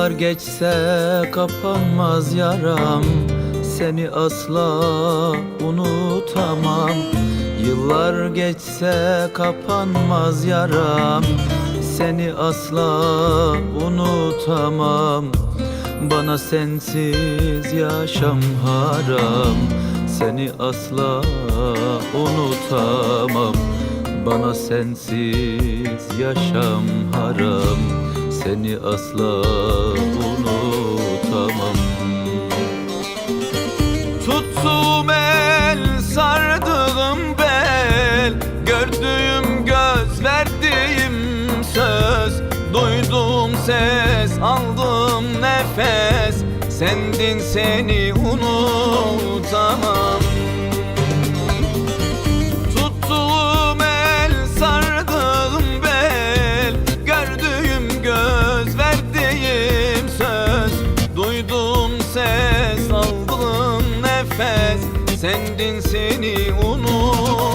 Yıllar geçse kapanmaz yaram. Seni asla unutamam. Yıllar geçse kapanmaz yaram. Seni asla unutamam. Bana sensiz yaşam haram. Seni asla unutamam. Bana sensiz yaşam haram Seni asla unutamam. Tuttuğum el, sardığım bel Gördüğüm göz, verdiğim söz Duyduğum ses, aldığım nefes Sendin seni unutamam Sendin seni unutamam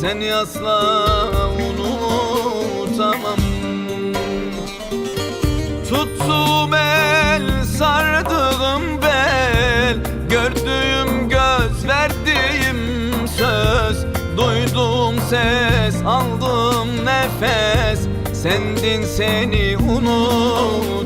Seni asla unutamam. Tuttuğum el, sardığım bel Gördüğüm göz, verdiğim söz Duyduğum ses, aldığım nefes Sendin seni unutamam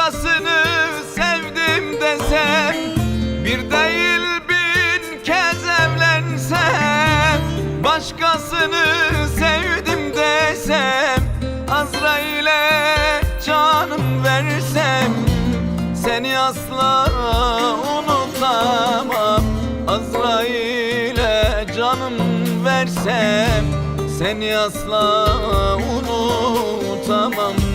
Başkasını sevdim desem Bir değil bin kez evlensem Başkasını sevdim desem Azrail'e canım versem Seni asla unutamam. Azrail'e canım versem Seni asla unutamam